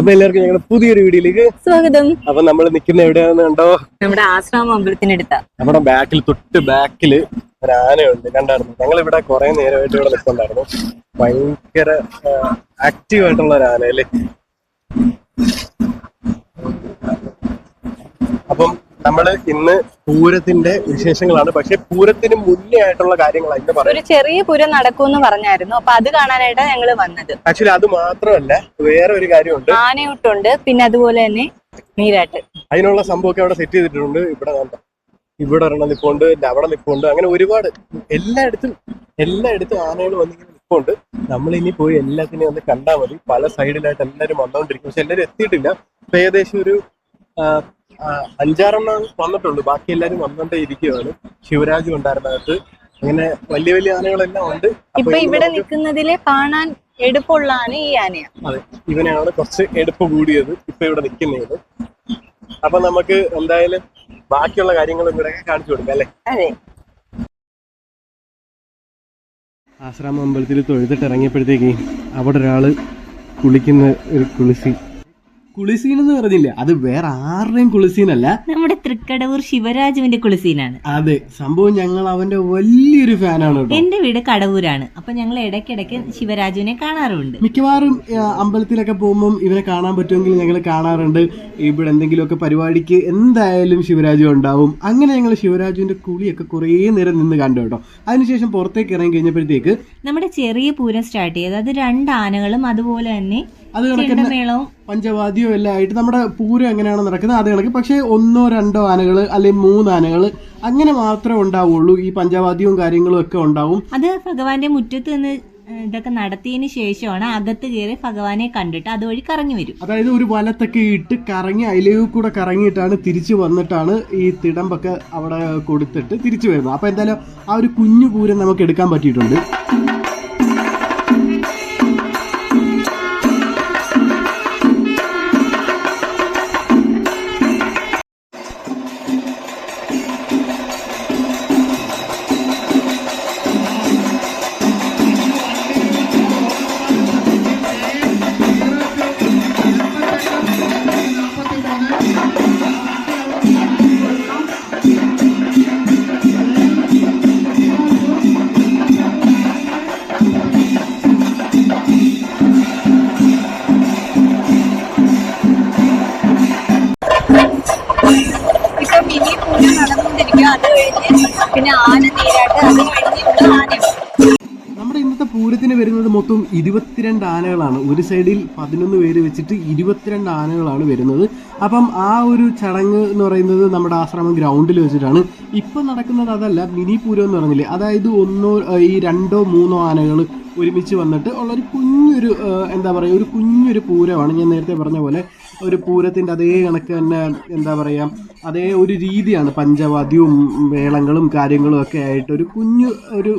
അപ്പൊ എല്ലാവർക്കും ഞങ്ങളുടെ പുതിയൊരു വീഡിയോയിലേക്ക് സ്വാഗതം. അപ്പൊ നമ്മൾ നിൽക്കുന്ന എവിടെയാണെന്ന് കണ്ടോ? നമ്മുടെ ആശ്രാമ അമ്പലത്തിനടുത്ത. നമ്മുടെ ബാക്കിൽ തൊട്ട് ബാക്കിൽ ഒരു ആനയുണ്ട്. കണ്ടായിരുന്നു. ഞങ്ങൾ ഇവിടെ കുറെ നേരമായിട്ട് ഇവിടെ നിൽക്കുന്നുണ്ടായിരുന്നു ഭയങ്കര ആക്റ്റീവ് ആയിട്ടുള്ള ഒരു ആന അല്ലേ അപ്പം നമ്മൾ ഇന്ന് പൂരത്തിന്റെ വിശേഷങ്ങളാണ്. പക്ഷെ പൂരത്തിന് മുന്നേ ആയിട്ടുള്ള കാര്യങ്ങളാണ് ഇന്ന് പറയുന്നത്. ഒരു ചെറിയ പൂരം നടക്കുമെന്ന് പറഞ്ഞായിരുന്നു. അപ്പൊ അത് കാണാനായിട്ട് ഞങ്ങൾ വന്നത്. ആക്ച്വലി അത് മാത്രമല്ല വേറെ ഒരു കാര്യമുണ്ട്. ആനയൂട്ടുണ്ട് പിന്നെ അതുപോലെ തന്നെ നീരാട്ട്. അതിനുള്ള സംഭവമൊക്കെ അവിടെ സെറ്റ് ചെയ്തിട്ടുണ്ട്. ഇവിടെ ഇവിടെ ഒരെണ്ണം നിൽപ്പുണ്ട് അവിടെ നിൽപ്പുണ്ട് അങ്ങനെ ഒരുപാട് എല്ലായിടത്തും എല്ലായിടത്തും ആനകൾ വന്നിങ്ങനെ നിൽപ്പുണ്ട് നമ്മൾ ഇനി പോയി എല്ലാത്തിനെയും ഒന്ന് കണ്ടാൽ മതി. പല സൈഡിലായിട്ട് എല്ലാവരും വന്നുകൊണ്ടിരിക്കും പക്ഷെ എല്ലാവരും എത്തിയിട്ടില്ല. ഏകദേശം ഒരു അഞ്ചാറെണ്ണം വന്നിട്ടുള്ളൂ ബാക്കി എല്ലാരും വന്നുകൊണ്ടേ ഇരിക്കുകയാണ് ശിവരാജും ഉണ്ടായിരുന്നകത്ത് അങ്ങനെ വലിയ വലിയ ആനകളെല്ലാം ഉണ്ട്. ഇപ്പൊ ഇവിടെ നിൽക്കുന്നതിലെ കാണാൻ എടുപ്പുള്ള ആന ഈ ആനയാ. അതെ ഇവനാണ് കുറച്ച് എടുപ്പ് കൂടിയത്. ഇപ്പൊ ഇവിടെ നിൽക്കുന്നത്. അപ്പൊ നമുക്ക് എന്തായാലും ബാക്കിയുള്ള കാര്യങ്ങളും ഇവിടെ കാണിച്ചു കൊടുക്കാം അല്ലെ? അതെ. ആശ്രാമ അമ്പലത്തിൽ തൊഴുതിട്ട് ഇറങ്ങിയപ്പോഴത്തേക്ക് അവിടെ ഒരാൾ കുളിക്കുന്ന ഒരു കുളിസി കുളിസീൻ എന്ന് പറഞ്ഞില്ല? അത് വേറെ ആരുടെയും കുളിസീനല്ല. നമ്മുടെ തൃക്കടവൂർ ശിവരാജുവിന്റെ കുളിസീനാണ്. അതെ സംഭവം ഞങ്ങൾ അവന്റെ വലിയൊരു ഫാനാണ് എന്റെ വീട് കടവൂരാണ്. അപ്പൊ ഞങ്ങൾ ഇടയ്ക്കിടയ്ക്ക് ശിവരാജുവിനെ കാണാറുണ്ട്. മിക്കവാറും അമ്പലത്തിലൊക്കെ പോകുമ്പോൾ ഇവനെ കാണാൻ പറ്റുമെങ്കിൽ ഞങ്ങൾ കാണാറുണ്ട്. ഇവിടെ എന്തെങ്കിലുമൊക്കെ പരിപാടിക്ക് എന്തായാലും ശിവരാജു ഉണ്ടാവും. അങ്ങനെ ഞങ്ങൾ ശിവരാജുവിന്റെ കുളിയൊക്കെ കുറേ നേരം നിന്ന് കണ്ടു കേട്ടോ. അതിനുശേഷം പുറത്തേക്ക് ഇറങ്ങി കഴിഞ്ഞപ്പോഴത്തേക്ക് നമ്മുടെ ചെറിയ പൂരം സ്റ്റാർട്ട് ചെയ്തത് അത് രണ്ട് ആനകളും അതുപോലെ തന്നെ അത് കണക്ക് പഞ്ചവാദ്യോ എല്ലാം ആയിട്ട് നമ്മുടെ പൂരം എങ്ങനെയാണ് നടക്കുന്നത് അത് കണക്ക്. പക്ഷേ ഒന്നോ രണ്ടോ ആനകൾ അല്ലെങ്കിൽ മൂന്ന് ആനകൾ അങ്ങനെ മാത്രമേ ഉണ്ടാവുള്ളൂ. ഈ പഞ്ചവാദ്യവും കാര്യങ്ങളും ഒക്കെ ഉണ്ടാവും. അത് ഭഗവാന്റെ മുറ്റത്ത് നിന്ന് ഇതൊക്കെ നടത്തിയതിന് ശേഷമാണ് അകത്ത് കയറി ഭഗവാനെ കണ്ടിട്ട് അതുവഴി കറങ്ങി വരും. അതായത് ഒരു വലത്തൊക്കെ ഇട്ട് കറങ്ങി അതിലേക്ക് കൂടെ കറങ്ങിയിട്ടാണ് തിരിച്ചു വന്നിട്ടാണ് ഈ തിടമ്പൊക്കെ അവിടെ കൊടുത്തിട്ട് തിരിച്ചു വരുന്നത്. അപ്പൊ എന്തായാലും ആ ഒരു കുഞ്ഞു പൂരം നമുക്ക് എടുക്കാൻ പറ്റിയിട്ടുണ്ട്. മൊത്തം ഇരുപത്തിരണ്ട് ആനകളാണ്. ഒരു സൈഡിൽ പതിനൊന്ന് പേര് വെച്ചിട്ട് ഇരുപത്തിരണ്ട് ആനകളാണ് വരുന്നത്. അപ്പം ആ ഒരു ചടങ്ങ് എന്ന് പറയുന്നത് നമ്മുടെ ആശ്രമം ഗ്രൗണ്ടിൽ വെച്ചിട്ടാണ്. ഇപ്പം നടക്കുന്നത് അതല്ല മിനി പൂരം എന്ന് പറഞ്ഞില്ലേ? അതായത് ഒന്നോ ഈ രണ്ടോ മൂന്നോ ആനകൾ ഒരുമിച്ച് വന്നിട്ട് ഉള്ളൊരു കുഞ്ഞൊരു എന്താ പറയുക ഒരു കുഞ്ഞൊരു പൂരമാണ് ഞാൻ നേരത്തെ പറഞ്ഞ പോലെ ഒരു പൂരത്തിന്റെ അതേ കണക്ക് തന്നെ എന്താ പറയുക അതേ ഒരു രീതിയാണ് പഞ്ചവാദ്യവും മേളങ്ങളും കാര്യങ്ങളും ഒക്കെ ആയിട്ട് ഒരു കുഞ്ഞു ഒരു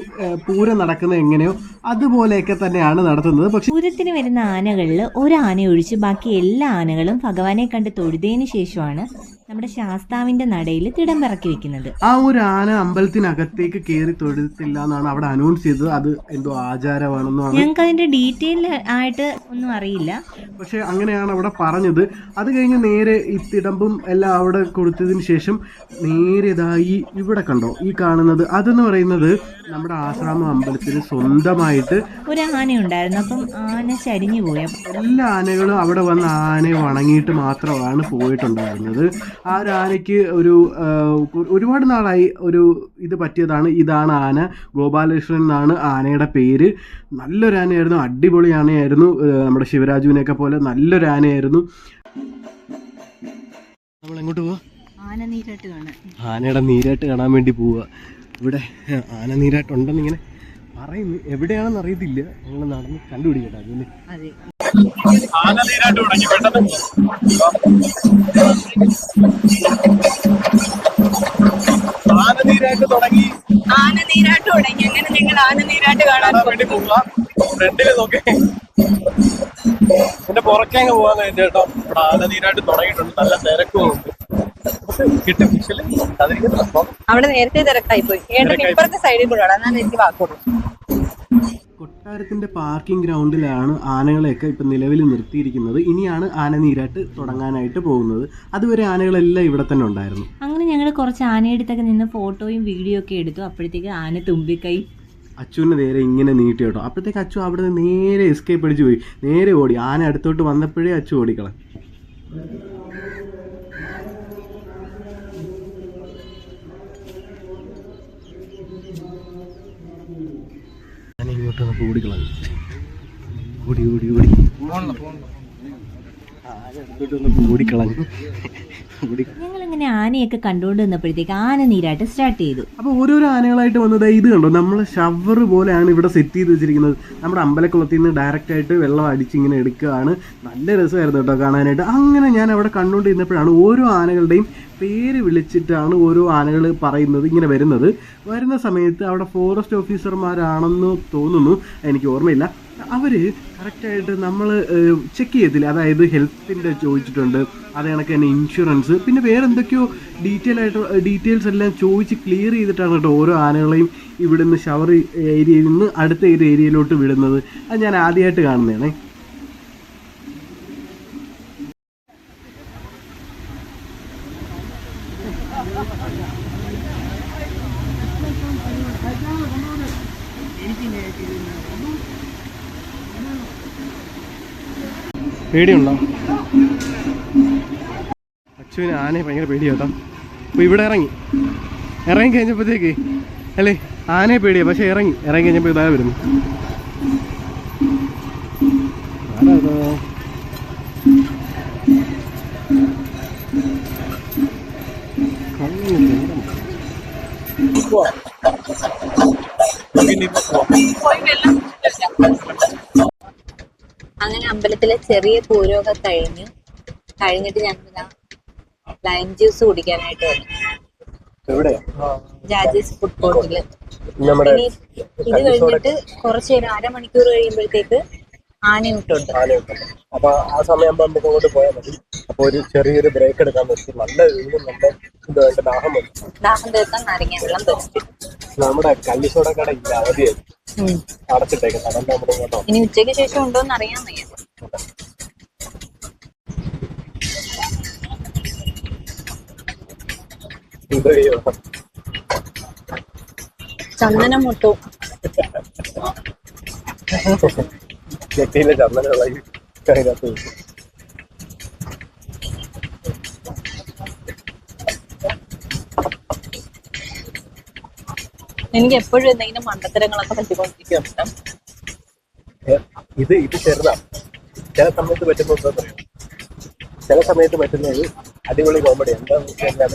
പൂരം നടക്കുന്നത് എങ്ങനെയോ അതുപോലെയൊക്കെ തന്നെയാണ് നടത്തുന്നത്. പക്ഷേ പൂരത്തിന് വരുന്ന ആനകളിൽ ഒരു ആന ഒഴിച്ച് ബാക്കി എല്ലാ ആനകളും ഭഗവാനെ കണ്ട് തൊഴുതതിന് ശേഷമാണ് നമ്മുടെ ശാസ്താവിന്റെ നടയിൽ തിടം പിറക്കി വെക്കുന്നത്. ആ ഒരു ആന അമ്പലത്തിനകത്തേക്ക് കയറി തൊഴുത്തില്ല എന്നാണ് അവിടെ അനൗൺസ് ചെയ്തത്. അത് എന്തോ ആചാരമാണെന്നോ ഞങ്ങൾക്ക് അതിന്റെ ഡീറ്റെയിൽ ആയിട്ട് ഒന്നും അറിയില്ല. പക്ഷെ അങ്ങനെയാണ് അവിടെ പറഞ്ഞത്. അത് കഴിഞ്ഞ് നേരെ ഈ തിടമ്പും എല്ലാം അവിടെ കൊടുത്തതിന് ശേഷം നേരെ ഇതായി ഇവിടെ കണ്ടോ? ഈ കാണുന്നത് അതെന്ന് പറയുന്നത് നമ്മുടെ ആശ്രാമം അമ്പലത്തിന് സ്വന്തമായിട്ട് ഒരു ആന ഉണ്ടായിരുന്നു. അപ്പം ആന ചരിഞ്ഞു പോയി. എല്ലാ ആനകളും അവിടെ വന്ന ആനയെ വണങ്ങിയിട്ട് മാത്രമാണ് പോയിട്ടുണ്ടായിരുന്നത്. ആ ഒരു ആനയ്ക്ക് ഒരു ഒരുപാട് നാളായി ഒരു ഇത് പറ്റിയതാണ്. ഇതാണ് ആന. ഗോപാലകൃഷ്ണൻ എന്നാണ് ആനയുടെ പേര്. നല്ലൊരു ആനയായിരുന്നു. അടിപൊളി ആനയായിരുന്നു. നമ്മുടെ ശിവരാജുവിനെയൊക്കെ പോലെ നല്ലൊരു ആനയായിരുന്നു. നമ്മൾ എങ്ങോട്ട് പോവാ? ആന നീരാട്ട് കാണാൻ. ആനയുടെ നീരാട്ട് കാണാൻ വേണ്ടി പോവുക ഇവിടെ ആന നീരാട്ടുണ്ടെന്ന് ഇങ്ങനെ പറയുന്നു. എവിടെയാണെന്ന് അറിയത്തില്ല. ഞങ്ങൾ നടന്ന് കണ്ടുപിടിക്കട്ടെ അതിന്. അതെ. തുടങ്ങി പെട്ടെന്ന് ആനനീരട്ട തുടങ്ങി. ആനനീരട്ട തുടങ്ങി അങ്ങനെ ഞങ്ങൾ ആനനീരാട്ട് കാണാൻ വേണ്ടി പോവുക ഫ്രണ്ടിൽ നോക്കേ. എന്റെ പുറക്കങ്ങ് പോവാന്ന് ചേട്ടോ ഇവിടെ ആന നീരാട്ട് തുടങ്ങിയിട്ടുണ്ട്. നല്ല തിരക്കും ഉണ്ട് അവിടെ നേരത്തെ തിരക്കായി പോയി ഏട്ടൻ തിരക്കായി ഇപ്പുറത്തെ സൈഡിൽ കൂടെ എനിക്ക് വാക്കുള്ളൂ. കൊട്ടാരത്തിന്റെ പാർക്കിംഗ് ഗ്രൗണ്ടിലാണ് ആനകളെയൊക്കെ ഇപ്പം നിലവിൽ നിർത്തിയിരിക്കുന്നത്. ഇനിയാണ് ആന നീരാട്ട് തുടങ്ങാനായിട്ട് പോകുന്നത്. അതുവരെ ആനകളെല്ലാം ഇവിടെ തന്നെ ഉണ്ടായിരുന്നു. അങ്ങനെ ഞങ്ങൾ കുറച്ച് ആനയെടുത്തൊക്കെ നിന്ന് ഫോട്ടോയും വീഡിയോ ഒക്കെ എടുത്തു. അപ്പോഴത്തേക്ക് ആന തുമ്പിക്കൈ. അച്ചുവിനെ നേരെ ഇങ്ങനെ നീട്ടി കേട്ടോ. അപ്പോഴത്തേക്ക് അച്ചു അവിടെ നിന്ന് നേരെ എസ്കേപ്പ് അടിച്ചു പോയി. നേരെ ഓടി. ആന അടുത്തോട്ട് വന്നപ്പോഴേ അച്ചു ഓടിക്കളെ ഇങ്ങോട്ട് വന്നപ്പോൾ ഓടിക്കളഞ്ഞു ഓടി ഓടി ഓടി ഓടിക്കളഞ്ഞു ഞങ്ങളിങ്ങനെ ആനയൊക്കെ കണ്ടുകൊണ്ട് നിന്നപ്പോഴത്തേക്ക് ആന നീരായിട്ട് സ്റ്റാർട്ട് ചെയ്തു. അപ്പോൾ ഓരോരോ ആനകളായിട്ട് വന്നത് ഇത് കണ്ടോ? നമ്മൾ ഷവർ പോലെയാണ് ഇവിടെ സെറ്റ് ചെയ്ത് വെച്ചിരിക്കുന്നത്. നമ്മുടെ അമ്പലക്കുളത്തിൽ നിന്ന് ഡയറക്റ്റ് ആയിട്ട് വെള്ളം അടിച്ച് ഇങ്ങനെ എടുക്കുകയാണ്. നല്ല രസമായിരുന്നു കേട്ടോ കാണാനായിട്ട്. അങ്ങനെ ഞാൻ അവിടെ കണ്ടുകൊണ്ടിരുന്നപ്പോഴാണ് ഓരോ ആനകളുടെയും പേര് വിളിച്ചിട്ടാണ് ഓരോ ആനകൾ പറയുന്നത് ഇങ്ങനെ വരുന്നത്. വരുന്ന സമയത്ത് അവിടെ ഫോറസ്റ്റ് ഓഫീസർമാരാണെന്ന് തോന്നുന്നു. എനിക്ക് ഓർമ്മയില്ല. അവർ കറക്റ്റായിട്ട് നമ്മൾ ചെക്ക് ചെയ്യത്തില്ല. അതായത് ഹെൽത്തിന്റെ ചോദിച്ചിട്ടുണ്ട്. അത് കണക്ക് തന്നെ ഇൻഷുറൻസ് പിന്നെ വേറെ എന്തൊക്കെയോ ഡീറ്റെയിൽ ആയിട്ട് ഡീറ്റെയിൽസ് എല്ലാം ചോദിച്ച് ക്ലിയർ ചെയ്തിട്ടാണ് കേട്ടോ ഓരോ ആനകളെയും ഇവിടുന്ന് ഷവർ ഏരിയയിൽ നിന്ന് അടുത്ത ഏരിയയിലോട്ട് വിടുന്നത്. അത് ഞാൻ ആദ്യമായിട്ട് കാണുന്നതാണേ. പേടിയുണ്ടോ? അച്ചുവിന് ആനയെ ഭയങ്കര പേടിയാട്ടോ അപ്പോൾ ഇവിടെ ഇറങ്ങി. ഇറങ്ങി കഴിഞ്ഞപ്പോഴത്തേക്ക് അല്ലേ ആനയെ പേടിയാ പക്ഷെ ഇറങ്ങി. ഇറങ്ങി കഴിഞ്ഞപ്പോൾ ഇതാ വരുന്നു. ചൂടം. അങ്ങനെ അമ്പലത്തിലെ ചെറിയ പൂരമൊക്കെ കഴിഞ്ഞു. കഴിഞ്ഞിട്ട് ഞങ്ങൾ ലൈം ജ്യൂസ് കുടിക്കാനായിട്ട് വന്നു. ജാജീസ് ഫുഡ് കോർട്ടിൽ ഇത് കഴിഞ്ഞിട്ട് കുറച്ച് നേരം അരമണിക്കൂർ കഴിയുമ്പോഴത്തേക്ക് ആനയൂട്ടുണ്ട്. അപ്പൊ ആ സമയമാകുമ്പോ നമുക്ക് അങ്ങോട്ട് പോയാൽ മതി. അപ്പൊ ഒരു ചെറിയൊരു ബ്രേക്ക് എടുക്കാൻ പറ്റും. നല്ല വീടും നല്ല ഇതായിട്ട് ദാഹം വന്നു. ദാഹം തീർക്കാൻ നാരങ്ങ വെള്ളം നമ്മുടെ കല്ലിസോട കട ഇല്ല അവധിയായി. അടച്ചിട്ടേക്കാം. അതുകൊണ്ട് നമ്മുടെ ഇങ്ങോട്ടോ? ഇനി ഉച്ചയ്ക്ക് ശേഷം ഉണ്ടോന്ന് അറിയാൻ വയ്യ. ചന്ദനം മുട്ടു. ചെട്ടിയിലെ ചന്ദന ഈ അതിനകത്ത് വെച്ചു. എനിക്ക് എപ്പോഴും എന്തെങ്കിലും മണ്ടത്തരങ്ങളൊക്കെ പറ്റിക്കൊണ്ടിരിക്കും ഇത് ഇത് ചെറുതാണ് ചില സമയത്ത് പറ്റുമ്പോൾ എന്താ ചില സമയത്ത് പറ്റുന്നത് അടിപൊളി കോമഡി എന്താന്ന് വെച്ച് കഴിഞ്ഞാൽ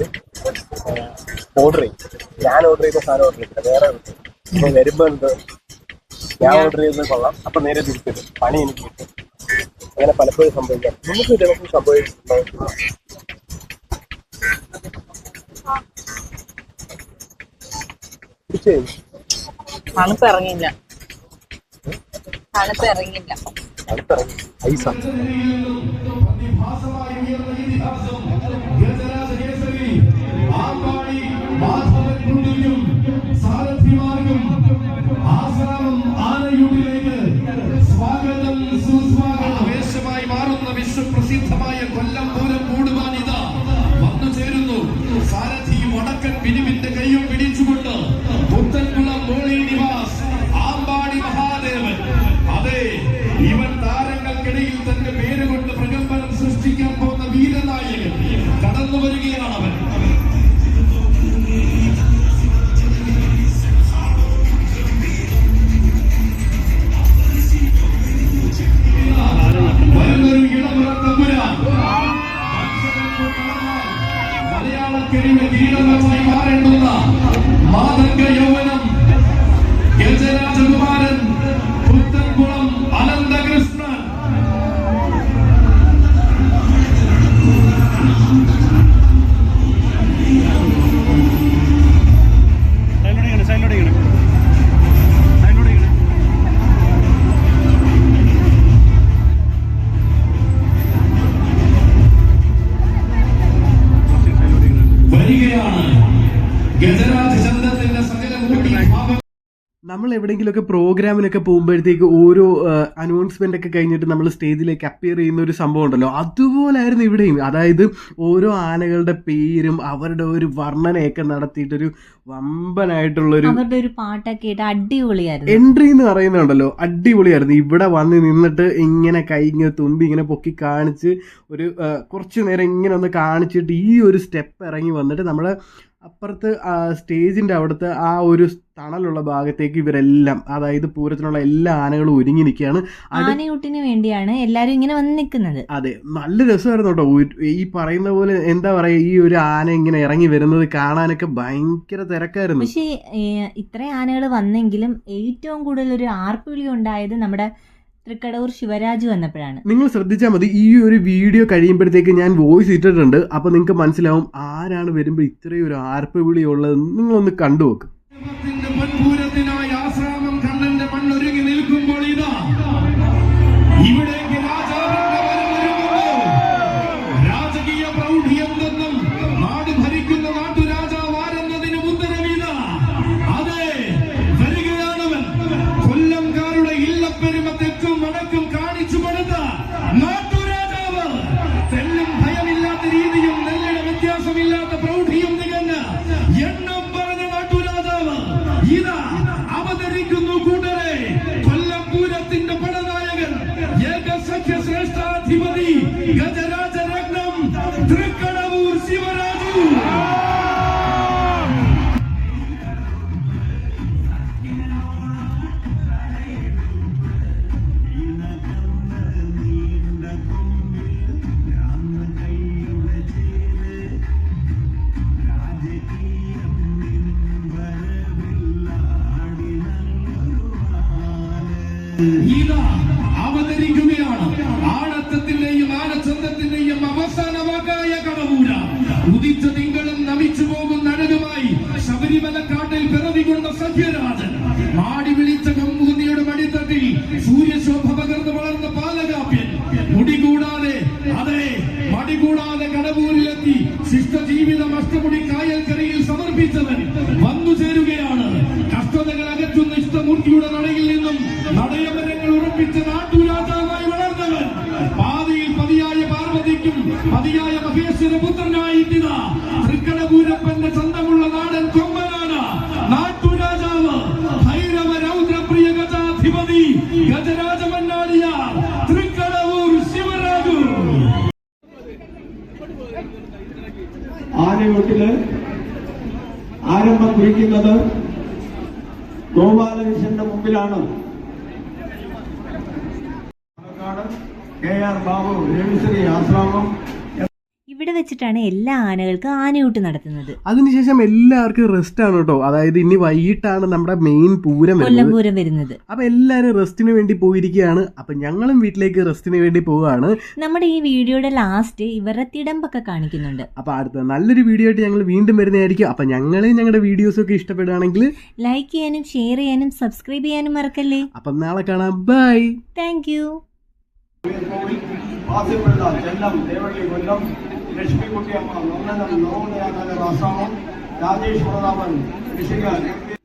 ഓർഡർ ചെയ്യും. ഞാൻ ഓർഡർ ചെയ്ത സാധനം ഓർഡർ ചെയ്തില്ല വേറെ കിട്ടും. അപ്പൊ എന്ത് ഞാൻ ഓർഡർ ചെയ്തത് കൊള്ളാം. അപ്പൊ നേരെ തിരിച്ചത് പണി എനിക്ക് കിട്ടും. അങ്ങനെ പലപ്പോഴും സംഭവിക്കാം. നമുക്ക് ദിവസം സംഭവിച്ചിട്ടുണ്ടോ? തണുപ്പ് ഇറങ്ങിയില്ല തണുപ്പ് ഇറങ്ങിയില്ല അടുത്തിറങ്ങി ഐസാണ് സാരഥിമാർക്കും നമ്മൾ എവിടെയെങ്കിലുമൊക്കെ പ്രോഗ്രാമിനൊക്കെ പോകുമ്പോഴത്തേക്ക് ഓരോ അനൗൺസ്മെന്റ് ഒക്കെ കഴിഞ്ഞിട്ട് നമ്മൾ സ്റ്റേജിലേക്ക് അപ്പിയർ ചെയ്യുന്ന ഒരു സംഭവം ഉണ്ടല്ലോ. അതുപോലെ ആയിരുന്നു ഇവിടെയും. അതായത് ഓരോ ആനകളുടെ പേരും അവരുടെ ഒരു വർണനയൊക്കെ നടത്തിയിട്ടൊരു വമ്പനായിട്ടുള്ളൊരു ഒരു പാട്ടൊക്കെ അടിപൊളിയായിരുന്നു. എൻട്രി എന്ന് പറയുന്നുണ്ടല്ലോ. അടിപൊളിയായിരുന്നു. ഇവിടെ വന്ന് നിന്നിട്ട് ഇങ്ങനെ കൈ ഇങ്ങനെ തുമ്പി ഇങ്ങനെ പൊക്കി കാണിച്ച് ഒരു കുറച്ച് നേരം ഇങ്ങനെ ഒന്ന് കാണിച്ചിട്ട് ഈ ഒരു സ്റ്റെപ്പ് ഇറങ്ങി വന്നിട്ട് നമ്മുടെ അപ്പുറത്ത് സ്റ്റേജിന്റെ സ്റ്റേജിന്റെ അവിടുത്തെ ആ ഒരു തണലുള്ള ഭാഗത്തേക്ക് ഇവരെല്ലാം അതായത് പൂരത്തിനുള്ള എല്ലാ ആനകളും ഒരുങ്ങി നിൽക്കുകയാണ്. ആനയൂട്ടിന് വേണ്ടിയാണ് എല്ലാവരും ഇങ്ങനെ വന്ന് നിൽക്കുന്നത്. അതെ നല്ല രസമായിരുന്നു കേട്ടോ. ഈ പറയുന്ന പോലെ എന്താ പറയാ ഈ ഒരു ആന ഇങ്ങനെ ഇറങ്ങി വരുന്നത് കാണാനൊക്കെ ഭയങ്കര തിരക്കായിരുന്നു. പക്ഷേ ഇത്രയും ആനകൾ വന്നെങ്കിലും ഏറ്റവും കൂടുതൽ ഒരു ആർപ്പുവിളി ഉണ്ടായത് നമ്മുടെ തൃക്കടവൂർ ശിവരാജു വന്നപ്പോഴാണ്. നിങ്ങൾ ശ്രദ്ധിച്ചാൽ മതി ഈ ഒരു വീഡിയോ കഴിയുമ്പോഴത്തേക്ക് ഞാൻ വോയിസ് ഇട്ടിട്ടുണ്ട്. അപ്പൊ നിങ്ങൾക്ക് മനസ്സിലാവും ആരാണ് വരുമ്പോൾ ഇത്രയും ഒരു ആർപ്പ് വിളിയുള്ളത് നിങ്ങളൊന്ന് കണ്ടു നോക്ക് Judith K R Babu Ravishree Ashramam ഇവിടെ വെച്ചിട്ടാണ് എല്ലാ ആനകൾക്കും ആനയൂട്ട് നടത്തുന്നത്. അതിനുശേഷം എല്ലാവർക്കും റെസ്റ്റ് ആണ് കേട്ടോ. അതായത് ഇനി വൈകിട്ടാണ് നമ്മുടെ മെയിൻ പൂരം കൊല്ലംപൂരം വരുന്നത്. അപ്പൊ എല്ലാരും റെസ്റ്റിന് വേണ്ടി പോയിരിക്കുകയാണ്. അപ്പൊ ഞങ്ങളും വീട്ടിലേക്ക് റെസ്റ്റിന് വേണ്ടി പോവുകയാണ്. നമ്മുടെ ഈ വീഡിയോയുടെ ലാസ്റ്റ് ഇവരുടെ തിടമ്പൊക്കെ കാണിക്കുന്നുണ്ട്. അപ്പൊ അടുത്ത നല്ലൊരു വീഡിയോ ആയിട്ട് ഞങ്ങൾ വീണ്ടും വരുന്നതായിരിക്കും. അപ്പൊ ഞങ്ങളെ ഞങ്ങളുടെ വീഡിയോസ് ഒക്കെ ഇഷ്ടപ്പെടുകയാണെങ്കിൽ ലൈക്ക് ചെയ്യാനും ഷെയർ ചെയ്യാനും സബ്സ്ക്രൈബ് ചെയ്യാനും മറക്കല്ലേ? അപ്പൊ നാളെ കാണാം. ബൈ താങ്ക് വാസിപ്പിള്ള ചെല്ലം ദേവള്ളി കൊല്ലം ലക്ഷ്മിക്കുട്ടിയമ്മ നന്ദനം നവോദയാനഗർ അസാമം രാജേഷ് പ്രതാപൻ ആനയോട്ട് കഴിഞ്ഞിരിക്കുകയാണ്